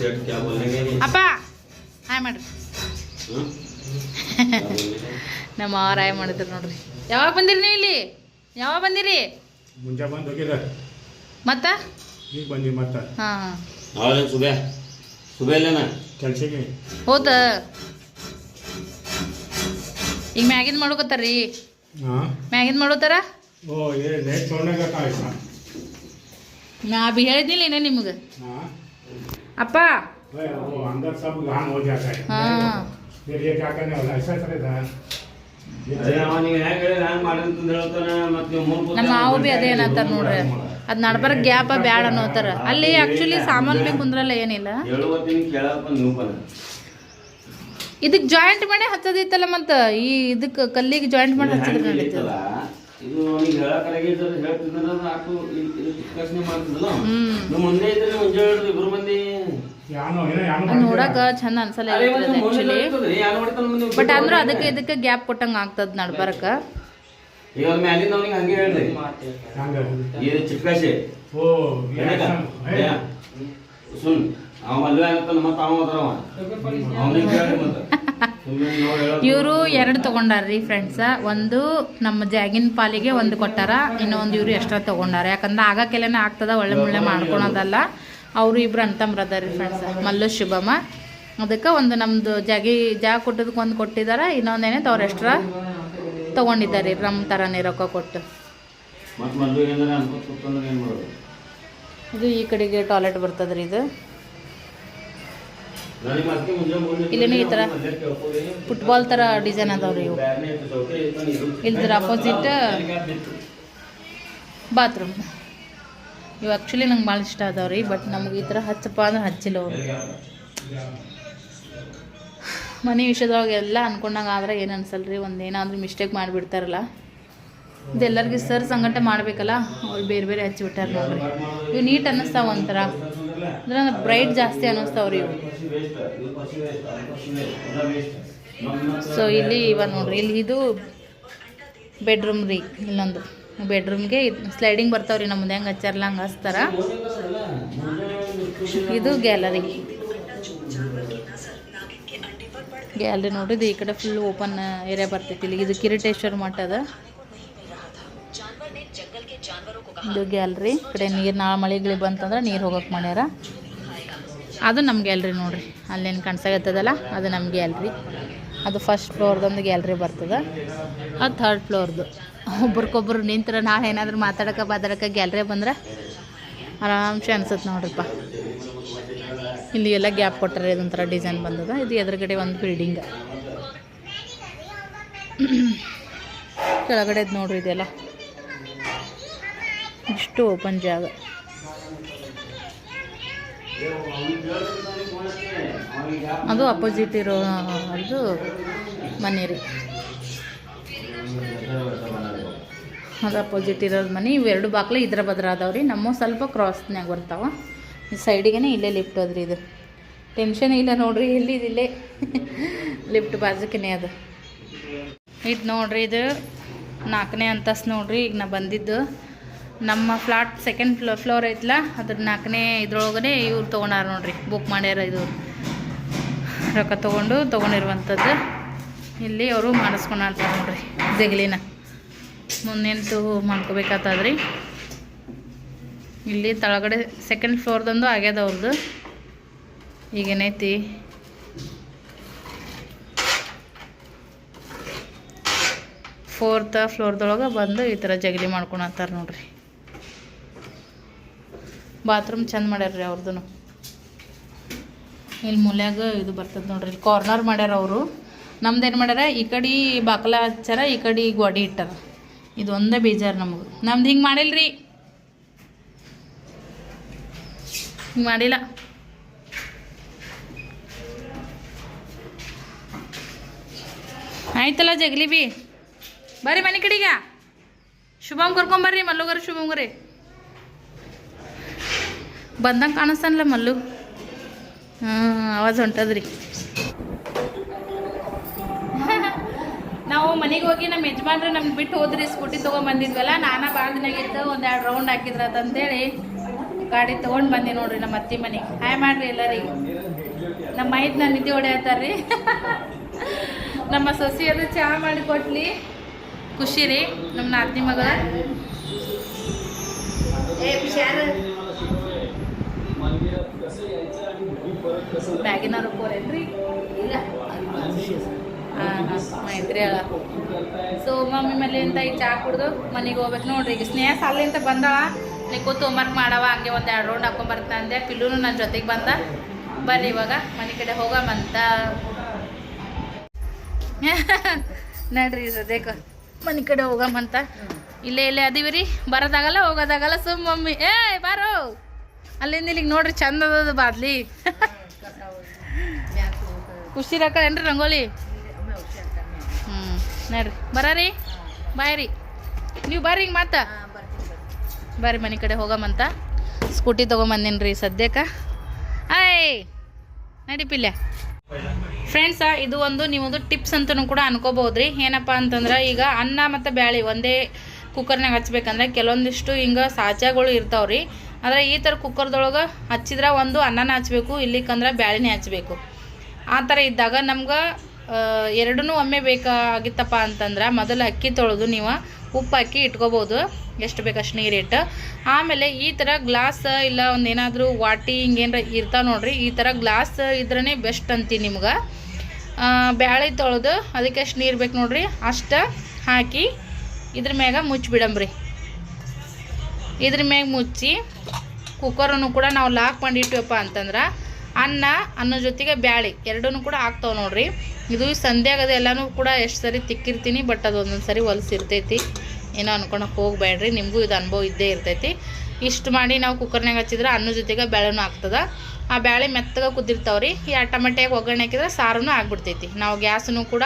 ಸೆಟ್ ಕ್ಯಾಬ್ ಅಲ್ಲಿಗೆ ಅಪ್ಪ ಹಾಯ್ ಮಾಡ್ರಿ. ನಮ್ಮ ಅವ್ರ ಹಾಯ್ ಮಾಡಿದ್ರು ನೋಡ್ರಿ. ಯಾವಾಗ ಬಂದಿರಿ ನೀವು ಇಲ್ಲಿ? ಯಾವಾಗ ಬಂದಿರಿ? ಮುಂಜಾ ಬಂದು ಹೋಗಿದ ಮತ್ತ? ಈಗ ಬಂದಿ ಮತ್ತೆ. ಹಾಂ. ಹಾಂ ನಾಳೆ ಸುಬೆ. ಸುಬೆ ಇಲ್ಲೇನ? ಕೆಲ್ಸಕ್ಕೆ ಹೌದ. ಈಗ ಮ್ಯಾಗಿಂದ ಮಾಡ್ಕೋತಾರ್ರಿ ಮ್ಯಾಗಿಂದ ಮಾಡೋತಾರ ನಾ ಬಿ ಹೇಳಿದ್ನಿಲ್ಲ ಏನೇ ನಿಮ್ಗೆ? ಅಪ್ಪ? ನಮ್ಮ ಮಾವು ಅದು ಗ್ಯಾಪ ಬ್ಯಾಡ ಅನ್ನೋತಾರ ಅಲ್ಲಿ ಆಕ್ಚುಲಿ ಸಾಮಾನ್ ಬೇಕು ಕುಂದ್ರಲ್ಲ ಏನಿಲ್ಲ. ಇದಕ್ಕೆ ಜಾಯಿಂಟ್ ಮಾಡಿ ಹಚ್ಚದಿತ್ತಲ್ಲ ಮತ್ತ? ಈ ಇದಕ್ಕೆ ಕಲ್ಲಿಗೆ ಜಾಯಿಂಟ್ ಮಾಡಿ ಹಚ್ಚದ ನಡೀತದೆ ನೋಡಕ ಚಂದ ಅನ್ಸಲ್ಲ ಆಕ್ಚುಲಿ ಬಟ್ ಅಂದ್ರೆ ಅದಕ್ಕೆ ಇದಕ್ಕೆ ಗ್ಯಾಪ್ ಕೊಟ್ಟಂಗ ಆಗ್ತದ ನಡ್ಬರಕ ಇವಾಗ ಅವ ಮಲ್ವೆ ಆಗತ್ತಾನ ಮತ್ತ ಅವ ಅದ್ರವ ಅವನಿಗೆ ಹೇಳ್ರಿ ಮತ್ತ. ಸುಮ್ನೆ ನೋಡ್ ಹೇಳೋದು. ಇವರು ಎರಡು ತಗೊಂಡಾರ್ರಿ ಫ್ರೆಂಡ್ಸ ಒಂದು ನಮ್ಮ ಜಾಗಿನ ಪಾಲಿಗೆ ಒಂದು ಕೊಟ್ಟಾರ ಇನ್ನೊಂದು ಇವರು ಎಕ್ಸ್ಟ್ರಾ ತಗೊಂಡಾರ. ಯಾಕಂದ್ರೆ ಆಗಕ್ಕೆಲ್ಲನೇ ಆಗ್ತದ ಒಳ್ಳೆ ಮುಳ್ಳೆ ಮಾಡ್ಕೊಳೋದಲ್ಲ. ಅವರು ಇಬ್ರು ಅಂತ ಅದಾರಿ ಫ್ರೆಂಡ್ಸ ಮಲ್ಲು ಶುಭಮ ಅದಕ್ಕೆ ಒಂದು ನಮ್ಮದು ಜಾಗಿ ಜಾಗ ಕೊಟ್ಟದಕ್ಕೆ ಒಂದು ಕೊಟ್ಟಿದ್ದಾರೆ ಇನ್ನೊಂದೇನೈತೆ ಅವ್ರು ಎಕ್ಸ್ಟ್ರಾ ತಗೊಂಡಿದ್ದಾರೆ ನಮ್ಮ ಥರನೇ ರೊಕ್ಕ ಕೊಟ್ಟು. ಇದು ಈ ಕಡೆಗೆ ಟಾಯ್ಲೆಟ್ ಬರ್ತದ್ರಿ ಇದು. ಇಲ್ಲೇನು ಈ ಥರ ಫುಟ್ಬಾಲ್ ಥರ ಡಿಸೈನ್ ಅದಾವ್ರಿ ಇವು. ಇಲ್ದ್ರ ಅಪೋಸಿಟ್ ಬಾತ್ರೂಮ್ ಇವು ಆ್ಯಕ್ಚುಲಿ ನಂಗೆ ಭಾಳ ಇಷ್ಟ ಅದಾವ್ರಿ ಬಟ್ ನಮ್ಗೆ ಈ ಥರ ಹಚ್ಚಪ್ಪ ಅಂದ್ರೆ ಹಚ್ಚಿಲ್ಲ ಅವರು. ಮನೆ ವಿಷಯದೊಳಗೆಲ್ಲ ಎಲ್ಲ ಅನ್ಕೊಂಡಂಗೆ ಆದ್ರೆ ಏನು ಅನ್ಸಲ್ರಿ, ಒಂದು ಏನಾದರೂ ಮಿಸ್ಟೇಕ್ ಮಾಡಿಬಿಡ್ತಾರಲ್ಲ. ಇದೆಲ್ಲರಿಗೂ ಸರ್ ಸಂಗಟ ಮಾಡಬೇಕಲ್ಲ, ಅವ್ರು ಬೇರೆ ಬೇರೆ ಹಚ್ಚಿಬಿಟ್ಟಾರ ನೋಡ್ರಿ. ಇವು ನೀಟ್ ಅನ್ನಿಸ್ತಾವ ಒಂಥರ. ಅಂದ್ರೆ ಬ್ರೈಟ್ ಜಾಸ್ತಿ ಅನ್ನಿಸ್ತಾವ್ರಿ ಇವು. ಸೊ ಇಲ್ಲಿ ಇವ ನೋಡ್ರಿ, ಇಲ್ಲಿ ಇದು ಬೆಡ್ರೂಮ್ ರೀ, ಇಲ್ಲೊಂದು. ಬೆಡ್ರೂಮ್ಗೆ ಸ್ಲೈಡಿಂಗ್ ಬರ್ತಾವ್ರಿ ನಮ್ಮ ಮುಂದೆ, ಹೆಂಗೆ ಹಚ್ಚಾರಲ್ಲ, ಹಂಗೆ ಹಚ್ತಾರ. ಇದು ಗ್ಯಾಲರಿ ಗ್ಯಾಲರಿ ನೋಡಿದ್ದು ಈ ಕಡೆ ಫುಲ್ ಓಪನ್ ಏರಿಯಾ ಬರ್ತೈತಿ. ಇಲ್ಲಿ ಇದು ಕಿರೀಟೇಶ್ವರ ಮಠ ಅದ ಇದು ಗ್ಯಾಲ್ರಿ ಕಡೆ ನೀರು ನಾಳೆ ಮಳೆಗಳು ಬಂತಂದ್ರೆ ನೀರು ಹೋಗೋಕೆ ಮಾಡ್ಯಾರ. ಅದು ನಮ್ಮ ಗ್ಯಾಲ್ರಿ ನೋಡ್ರಿ. ಅಲ್ಲೇನು ಕಾಣಿಸಾಗತ್ತದಲ್ಲ, ಅದು ನಮ್ಮ ಗ್ಯಾಲ್ರಿ ಅದು ಫಸ್ಟ್ ಫ್ಲೋರ್ದೊಂದು ಗ್ಯಾಲ್ರಿ ಬರ್ತದೆ. ಅದು ಥರ್ಡ್ ಫ್ಲೋರ್ದು ಒಬ್ರಿಗೊಬ್ರು ನಿಂತರ ನಾಳೆ ಏನಾದರೂ ಮಾತಾಡೋಕೆ ಗ್ಯಾಲ್ರಿ ಬಂದ್ರೆ ಆರಾಮ್ಸೆ ಅನ್ಸುತ್ತೆ ನೋಡ್ರಿಪ್ಪ. ಇಲ್ಲಿ ಎಲ್ಲ ಗ್ಯಾಪ್ ಕೊಟ್ಟರೆ, ಇದೊಂಥರ ಡಿಸೈನ್ ಬಂದದ. ಇದು ಎದುರುಗಡೆ ಒಂದು ಬಿಲ್ಡಿಂಗ್. ಕೆಳಗಡೆ ನೋಡ್ರಿ ಇದೆಲ್ಲ. ಇಷ್ಟು ಓಪನ್ ಜಾಗ. ಅದು ಅಪೋಸಿಟ್ ಇರೋ, ಅದು ಮನೆ ರೀ. ಅದು ಅಪೋಸಿಟ್ ಇರೋದು ಮನೆ. ಇವೆರಡು ಬಾಕ್ಲು ಇದ್ರ ಬದ್ರ ಅದಾವೆ ರೀ ನಮ್ಮ ಸ್ವಲ್ಪ ಕ್ರಾಸ್ನಾಗ ಬರ್ತಾವ. ಸೈಡಿಗೆ ಇಲ್ಲೇ ಲಿಫ್ಟ್ ಅದ್ರಿ ಇದು. ಟೆನ್ಷನ್ ಇಲ್ಲ ನೋಡ್ರಿ, ಇಲ್ಲಿ ಇಲ್ಲೇ. ಲಿಫ್ಟ್ ಬಾಜುಕಿನೇ ಅದು. ಇದು ನೋಡ್ರಿ ಇದು ನಾಲ್ಕನೇ ಅಂತಸ್ತು ನೋಡ್ರಿ. ಈಗ ನಾ ಬಂದಿದ್ದು. ನಮ್ಮ ಫ್ಲಾಟ್ ಸೆಕೆಂಡ್ ಫ್ಲೋ ಫ್ಲೋರ್ ಐತಲ್ಲ ಅದ್ರ ನಾಲ್ಕನೇ ಇದ್ರೊಳಗಡೆ ಇವ್ರು ತೊಗೊಂಡಾರ ನೋಡ್ರಿ ಬುಕ್ ಮಾಡ್ಯಾರ ಇದು. ರೊಕ್ಕ ತೊಗೊಂಡು ತೊಗೊಂಡಿರುವಂಥದ್ದು. ಇಲ್ಲಿ ಅವರು ಮಾಡಿಸ್ಕೊಂಡಾಡ್ತಾರೆ ನೋಡ್ರಿ, ಜಗಲಿನ. ಮುಂದೆಂತು ಮಾಡ್ಕೋಬೇಕಾಗ್ತದ್ರಿ ಇಲ್ಲಿ ತಳಗಡೆ ಸೆಕೆಂಡ್ ಫ್ಲೋರ್ದೊಂದು ಆಗ್ಯದ ಅವ್ರದ್ದು ಈಗೇನೈತಿ? ಫೋರ್ತ್ ಫ್ಲೋರ್ದೊಳಗೆ ಬಂದು ಈ ಥರ ಜಗಲಿ ಮಾಡ್ಕೊಳತ್ತಾರ ನೋಡ್ರಿ. ಬಾತ್ರೂಮ್ ಚಂದ ಮಾಡ್ಯಾರ ರೀ ಅವ್ರದ್ದು ಇಲ್ಲಿ ಮೂಲ್ಯಾಗ ಇದು ಬರ್ತದೆ ನೋಡ್ರಿ ಇಲ್ಲಿ ಕಾರ್ನರ್ ಮಾಡ್ಯಾರ ಅವರು. ನಮ್ದು ಏನು ಮಾಡ್ಯಾರ, ಈ ಕಡೆ ಬಾಕಲ ಹಚ್ಚಾರ, ಈ ಕಡೆ ಗೋಡಿ ಇಟ್ಟಾರ. ಇದು ಒಂದೇ ಬೇಜಾರು ನಮಗೆ. ನಮ್ದು ಹಿಂಗೆ ಮಾಡಿಲ್ರಿ. ಹಿಂಗೆ ಮಾಡಿಲ್ಲ. ಆಯ್ತಲ್ಲ ಜಗಲಿ ಬಿ. ಬರ್ರಿ ಮನೆ ಕಡೆಗ. ಶುಭಮ್ ಕರ್ಕೊಂಬರ್ರಿ ಮಲ್ಲುಗರು ಶುಭಮ್ಗರಿ ಬಂದಂಗೆ ಕಾಣಿಸ್ತಾನಲ್ಲ ಮಲ್ಲು? ಹಾಂ, ಆವಾಜ್ ಹೊಂಟದ್ರಿ. ನಾವು ಮನೆಗೆ ಹೋಗಿ ನಮ್ಮ ಯಜಮಾನ್ರು ನಮ್ಗೆ ಬಿಟ್ಟು ಹೋದ್ರಿ, ಸ್ಕೂಟಿ ತೊಗೊಂಬಂದಿದ್ವಲ್ಲ ಬಂದಿದ್ವಲ್ಲ ಭಾಳ ದಿನಾಗಿತ್ತು ಒಂದು ಎರಡು ರೌಂಡ್ ಹಾಕಿದ್ರ ಅಂತೇಳಿ ಗಾಡಿ ತೊಗೊಂಡು ಬಂದೆ ನೋಡ್ರಿ ನಮ್ಮ ಅತ್ತಿ ಮನೆಗೆ ಹಾಯ್ ಮಾಡ್ರಿ ಎಲ್ಲರಿಗೆ. ನಮ್ಮ ಮೈದ್ ನಾನು ನಿದ್ದೆ ಹೊಡೆಯತ್ತಾರ್ರಿ. ನಮ್ಮ ಸೊಸಿ ಅದು ಚಹಾ ಮಾಡಿ ಕೊಟ್ಲಿ. ಖುಷಿ ರೀ ನಮ್ಮ ನಾದ್ನಿ ಮಗಳ. ಬ್ಯಾಗಿನಾರು ಕೋರೇನ್ರಿ ಇಲ್ಲ. ಸೊ ಮಮ್ಮಿ ಮೇಲೆ ಅಂತ ಈ ಚಾ ಕುಡ್ದು ಮನೆಗೆ ಹೋಗ್ಬೇಕು ನೋಡ್ರಿ. ಈಗ ಸ್ನೇಹ ಸಾಲಿಂತ ಬಂದಳ. ನೀ ಕೂತು ಹೋಮ್ವರ್ಕ್ ಮಾಡವ, ಹಂಗೆ ಒಂದು ಎರಡು ರೌಂಡ್ ಹಾಕೊಂಬರ್ತಾ ಅಂದೆ. ಪಿಲ್ಲೂನು ನನ್ನ ಜೊತೆಗೆ ಬಂದ. ಬರ್ರಿ ಇವಾಗ, ಮನೆ ಕಡೆ ಹೋಗಮಂತ ನಡ್ರಿ ಸದ್ಯಕ್ಕೆ. ಮನೆ ಕಡೆ ಹೋಗಮಂತ ಇಲ್ಲೇ ಇಲ್ಲೇ ಅದೀವಿ ರೀ. ಬರೋದಾಗಲ್ಲ, ಹೋಗೋದಾಗಲ್ಲ. ಸುಮ್ಮ ಮಮ್ಮಿ. ಏ ಬಾರೋ. ಅಲ್ಲಿಂದ ಇಲ್ಲಿಗೆ ನೋಡ್ರಿ ಚಂದ ಅದ ಬಾದ್ಲಿ. ಖುಷಿ ಏನ್ರಿ ರಂಗೋಲಿ? ಹ್ಞೂ ನೋಡ್ರಿ. ಬರೀ ಬಾಯ್ ರೀ ನೀವು ಬರ್ರಿ ಹಿಂಗೆ ಮತ್ತೆ ಬರ್ರಿ ಮನೆ ಕಡೆ ಹೋಗಮಂತ. ಸ್ಕೂಟಿ ತೊಗೊಂಬಂದಿನಿ ರೀ ಸದ್ಯಕ್ಕೆ. ಆಯ್ ನಡಿ ಪಿಲ್ಯ. ಫ್ರೆಂಡ್ಸ ಇದು ಒಂದು ನೀವೊಂದು ಟಿಪ್ಸ್ ಅಂತಲೂ ಕೂಡ ಅನ್ಕೋಬಹುದ್ರಿ. ಏನಪ್ಪ ಅಂತಂದ್ರೆ ಈಗ ಅನ್ನ ಮತ್ತು ಬ್ಯಾಳಿ ಒಂದೇ ಕುಕ್ಕರ್ನಾಗ ಹಚ್ಬೇಕಂದ್ರೆ ಕೆಲವೊಂದಿಷ್ಟು ಹಿಂಗೆ ಸಾಚಾಗಳು ಇರ್ತಾವ್ರಿ. ಆದರೆ ಈ ಥರ ಕುಕ್ಕರ್ದೊಳಗೆ ಹಚ್ಚಿದ್ರೆ ಒಂದು ಅನ್ನನ ಹಚ್ಬೇಕು ಇಲ್ಲಿಕಂದ್ರೆ ಬ್ಯಾಳಿನೇ ಹಚ್ಬೇಕು. ಆ ಥರ ಇದ್ದಾಗ ನಮ್ಗೆ ಎರಡೂ ಒಮ್ಮೆ ಬೇಕಾಗಿತ್ತಪ್ಪ ಅಂತಂದ್ರೆ ಮೊದಲು ಅಕ್ಕಿ ತೊಳೆದು ನೀವು ಉಪ್ಪು ಹಾಕಿ ಇಟ್ಕೋಬೋದು, ಎಷ್ಟು ಬೇಕಷ್ಟು ನೀರಿಟ್ಟು ಆಮೇಲೆ ಈ ಥರ ಗ್ಲಾಸ್ ಇಲ್ಲ ಒಂದು ಏನಾದರೂ ವಾಟಿ ಹಿಂಗೇನಾರ ಇರ್ತಾವೆ ನೋಡ್ರಿ, ಈ ಥರ ಗ್ಲಾಸ್ ಇದ್ರೇ ಬೆಸ್ಟ್ ಅಂತೀನಿ ನಿಮ್ಗೆ. ಬ್ಯಾಳೆ ತೊಳೆದು ಅದಕ್ಕೆ ಎಷ್ಟು ನೀರು ಬೇಕು ನೋಡ್ರಿ, ಅಷ್ಟು ಹಾಕಿ ಇದ್ರ ಮ್ಯಾಗ ಮುಚ್ಚಿಬಿಡಂಬ್ರಿ ಇದ್ರ ಮ್ಯಾಗ ಮುಚ್ಚಿ ಕುಕ್ಕರನ್ನು ಕೂಡ ನಾವು ಲಾಕ್ ಮಾಡಿಟ್ಟಿವಪ್ಪ ಅಂತಂದ್ರೆ ಅನ್ನ ಅನ್ನ ಜೊತೆಗೆ ಬ್ಯಾಳಿ ಎರಡೂ ಕೂಡ ಹಾಕ್ತಾವೆ ನೋಡ್ರಿ. ಇದು ಸಂಧ್ಯಾಗದ ಎಲ್ಲನೂ ಕೂಡ ಎಷ್ಟು ಸರಿ ತಿಕ್ಕಿರ್ತೀನಿ ಬಟ್ ಅದು ಒಂದೊಂದು ಸರಿ ಹೊಲಸಿರ್ತೈತಿ ಏನೋ ಅನ್ಕೊಳಕ್ಕೆ ಹೋಗ್ಬೇಡ್ರಿ, ನಿಮಗೂ ಇದು ಅನುಭವ ಇದ್ದೇ ಇರ್ತೈತಿ. ಇಷ್ಟು ಮಾಡಿ ನಾವು ಕುಕ್ಕರ್ನಾಗ ಹಚ್ಚಿದ್ರೆ ಅನ್ನ ಜೊತೆಗೆ ಬ್ಯಾಳೆನೂ ಆಗ್ತದೆ. ಆ ಬ್ಯಾಳೆ ಮೆತ್ತಗೆ ಕುದಿರ್ತಾವ್ರಿ, ಈ ಟಮಟೆಗೆ ಒಗ್ಗರಣೆ ಹಾಕಿದ್ರೆ ಸಾರೂ ಆಗ್ಬಿಡ್ತೈತಿ. ನಾವು ಗ್ಯಾಸನ್ನು ಕೂಡ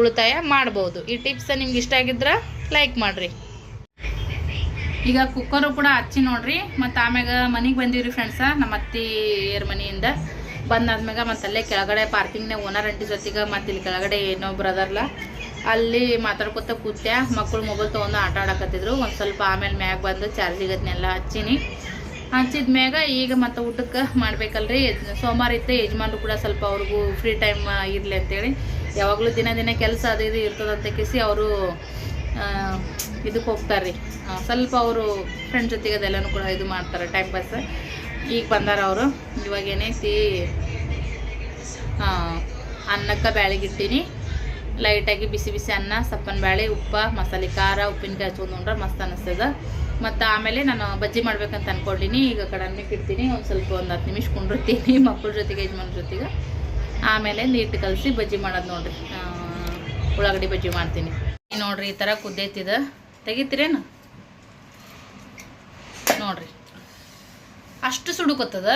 ಉಳಿತಾಯ ಮಾಡ್ಬೋದು. ಈ ಟಿಪ್ಸ್ ನಿಮ್ಗೆ ಇಷ್ಟ ಆಗಿದ್ರೆ ಲೈಕ್ ಮಾಡಿರಿ. ಈಗ ಕುಕ್ಕರು ಕೂಡ ಹಚ್ಚಿ ನೋಡ್ರಿ. ಮತ್ತು ಆಮ್ಯಾಗ ಮನೆಗೆ ರೀ ಫ್ರೆಂಡ್ಸ ನಮ್ಮ ಅತ್ತಿಯರ ಮನೆಯಿಂದ. ಬಂದಾದ್ಮ್ಯಾಗ ಮತ್ತು ಅಲ್ಲೇ ಕೆಳಗಡೆ ಪಾರ್ಕಿಂಗ್ನಾಗ ಓನರ್ ಅಂಟಿ ಜೊತೆಗೆ ಮತ್ತು ಇಲ್ಲಿ ಕೆಳಗಡೆ ಏನೋ ಬ್ರದರ್ಲ ಅಲ್ಲಿ ಮಾತಾಡ್ಕೊತ ಕೂತ್ಯ. ಮಕ್ಕಳು ಮೊಬೈಲ್ ತೊಗೊಂಡು ಆಟ ಆಡಕತ್ತಿದ್ರು. ಒಂದು ಸ್ವಲ್ಪ ಆಮೇಲೆ ಮ್ಯಾಗ ಬಂದು ಚಾರ್ಜಿಗೆ ಅದನ್ನೆಲ್ಲ ಹಚ್ಚೀನಿ. ಹಚ್ಚಿದ ಮ್ಯಾಗ ಈಗ ಮತ್ತು ಊಟಕ್ಕೆ ಮಾಡ್ಬೇಕಲ್ರಿ. ಸೋಮವಾರ ಇತ್ತು ಯಜಮಾನ್ರು ಕೂಡ ಸ್ವಲ್ಪ ಅವ್ರಿಗೂ ಫ್ರೀ ಟೈಮ್ ಇರಲಿ ಅಂತೇಳಿ. ಯಾವಾಗಲೂ ದಿನ ದಿನ ಕೆಲಸ ಅದು ಇದು ಇರ್ತದಂತ ಕಿಸಿ ಅವರು ಇದಕ್ಕೆ ಹೋಗ್ತಾರೆ ರೀ ಸ್ವಲ್ಪ ಅವರು ಫ್ರೆಂಡ್ ಜೊತೆಗೆ ಅದೆಲ್ಲನೂ ಕೂಡ ಇದು ಮಾಡ್ತಾರೆ ಟೈಮ್ ಪಾಸ್ ಈಗ ಬಂದಾರ ಅವರು. ಇವಾಗ ಏನೈತಿ? ಅನ್ನಕ್ಕೆ ಬ್ಯಾಳಿಗಿಟ್ಟಿನಿ ಲೈಟಾಗಿ ಬಿಸಿ ಬಿಸಿ ಅನ್ನ, ಸಪ್ಪನ ಬ್ಯಾಳಿ, ಉಪ್ಪ, ಮಸಾಲೆ ಖಾರ, ಉಪ್ಪಿನಕಾಯಿ ಹಚ್ಕೊಂಡು ಉಂಡ್ರೆ ಮಸ್ತ್ ಅನ್ನಿಸ್ತದ ಮತ್ತು ಆಮೇಲೆ ನಾನು ಬಜ್ಜಿ ಮಾಡ್ಬೇಕಂತ ಅಂದ್ಕೊಂಡಿನಿ ಈಗ ಕಡನ್ಮಿಕ್ ಇಡ್ತೀನಿ. ಒಂದು ಸ್ವಲ್ಪ ಒಂದು ಹತ್ತು ನಿಮಿಷ ಕುಂಡಿರ್ತೀನಿ ಮಕ್ಕಳ ಜೊತೆಗೆ, ಯಜಮಾನ್ರ ಜೊತೆಗೆ. ಆಮೇಲೆ ನೀಟ್ ಕಲಸಿ ಬಜ್ಜಿ ಮಾಡೋದು ನೋಡಿರಿ. ಉಳ್ಳಾಗಡ್ಡಿ ಬಜ್ಜಿ ಮಾಡ್ತೀನಿ. ನೋಡ್ರಿ ಈ ಥರ ಕುದ್ದೈತಿದ ತೆಗಿತೀರೇನು? ನೋಡ್ರಿ. ಅಷ್ಟು ಸುಡುಕೊತ್ತದ?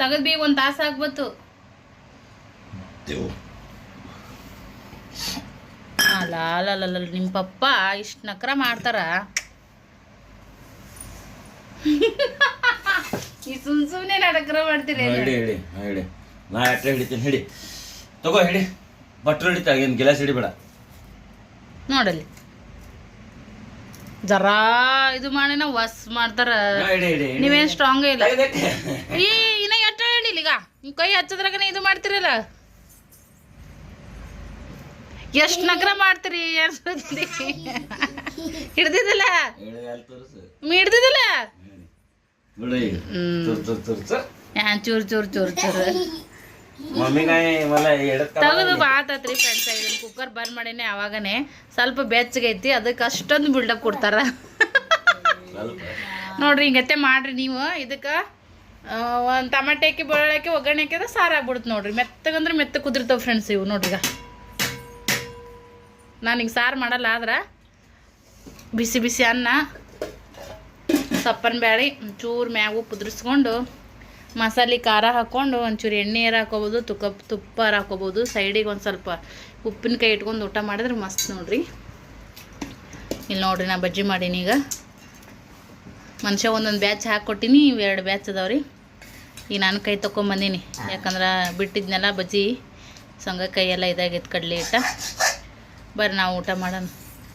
ತೆಗದ್ ಬಿ ಒಂದು ತಾಸು ಆಗ್ಬತ್ತು. ಅಲ್ಲ ಅಲ್ಲ ನಿಮ್ಮ ಪಪ್ಪ ಇಷ್ಟು ನಕ್ರ ಮಾಡ್ತಾರ. ಈ ಸುಮ್ ಸುಮ್ನೆ ನಡಕ್ರ ಮಾಡ್ತೀರಿ ಹೇಳಿ ಹೇಳಿ ಹಾ, ಹಿಡಿ ನಾ ಅಟ್ಟ ಹಿಡಿತೀನಿ ಹಿಡಿ. ತಗೋ ಹಿಡಿ. ಬಟ್ರು ಹಿಡಿತಾ ಏನು ಗಿಲಾಸ್ ಹಿಡಿಬೇಡ. ನೋಡಲ್ಲಿ ಜರಾ ಇದು ಮಾಡಿನ ವಸ್ ಮಾಡ್ತಾರ. ನೀವೇನ್ ಸ್ಟ್ರಾಂಗ್ ಇಲ್ಲ. ಈ ಇನ್ನ ಎಟ್ಟ ಹೇಳಿಲ್ಲ ಈಗ ನಿಮ್ ಕೈ ಹಚ್ಚದ್ರಾಗನೆ ಇದು ಮಾಡ್ತಿರಲ್ಲ ಎಷ್ಟ್ ನಗರ ಮಾಡ್ತೀರಿ ಹಿಡ್ದಿದ್ದಿಲ್ಲ ಅಲ್ಲಿ ತೋರ್ಸು. ಹಿಡ್ದಿದಿಲ್ಲ ಹಿಡಿ. ಬಿಡು ಈಗ. ಹ್ಮ್. ಚೂರ್ ಚೂರ್ ಚೂರ್ ಚೂರ್ ಕಲ ತೆಗೆದು ಬಾತತ್ರಿ ಫ್ರೆಂಡ್ಸ್ ಇದನ್ನ ಕುಕ್ಕರ್ ಬಂದ್ ಮಾಡೇನೆ ಅವಾಗನೆ ಸ್ವಲ್ಪ ಬೆಚ್ಚಗೈತಿ ಅದಕ್ಕೆ ಅಷ್ಟೊಂದು ಬಿಲ್ಡಪ್ ಕೊಡ್ತಾರ. ನೋಡ್ರಿ ಹಿಂಗತ್ತೆ ಮಾಡ್ರಿ ನೀವು. ಇದಕ್ಕೆ ಒಂದು ಟಮಾಟೆ ಹಾಕಿ ಬೆಳ್ಳುಳ್ಳಿ ಹಾಕಿ ಒಗ್ಗರಣೆ ಹಾಕಿದ್ರೆ ಸಾರು ಆಗ್ಬಿಡುತ್ತೆ ನೋಡ್ರಿ. ಮೆತ್ತಗಂದ್ರೆ ಮೆತ್ತ ಕುದಿರ್ತಾವ ಫ್ರೆಂಡ್ಸ್ ಇವು ನೋಡ್ರಿ ಈಗ. ಹಿಂಗೆ ಸಾರು ಮಾಡಲ್ಲ ಆದ್ರೆ ಬಿಸಿ ಬಿಸಿ ಅನ್ನ ಸಪ್ಪನ ಬ್ಯಾಳಿ ಚೂರು ಮ್ಯಾಗ ಉಪ್ಪು ಉದುರಿಸ್ಕೊಂಡು ಮಸಾಲೆ ಖಾರ ಹಾಕ್ಕೊಂಡು ಒಂಚೂರು ಎಣ್ಣೆ ಏರ್ ಹಾಕೋಬೋದು ತುಕ್ಕ ತುಪ್ಪ ಹಾಕೋಬೋದು ಸೈಡಿಗೆ ಒಂದು ಸ್ವಲ್ಪ ಉಪ್ಪಿನಕಾಯಿ ಇಟ್ಕೊಂಡು ಊಟ ಮಾಡಿದ್ರೆ ಮಸ್ತ್ ನೋಡ್ರಿ. ಇಲ್ಲಿ ನೋಡ್ರಿ ನಾ ಬಜ್ಜಿ ಮಾಡೀನಿ ಈಗ. ಮನುಷ್ಯ ಒಂದೊಂದು ಬ್ಯಾಚ್ ಹಾಕ್ಕೊಟ್ಟಿನಿ ಕೊಟ್ಟೀನಿ ಎರಡು ಬ್ಯಾಚ್ ಅದಾವ್ರಿ. ಈಗ ನಾನು ಕೈ ತೊಗೊಂಬಂದೀನಿ ಯಾಕಂದ್ರೆ ಬಿಟ್ಟಿದ್ನೆಲ್ಲ ಬಜ್ಜಿ ಸಂಘ ಎಲ್ಲ ಇದಾಗಿತ್ತು ಕಡಲೆ ಇಟ್ಟ ಬರ್ರಿ ನಾವು ಊಟ ಮಾಡೋಣ.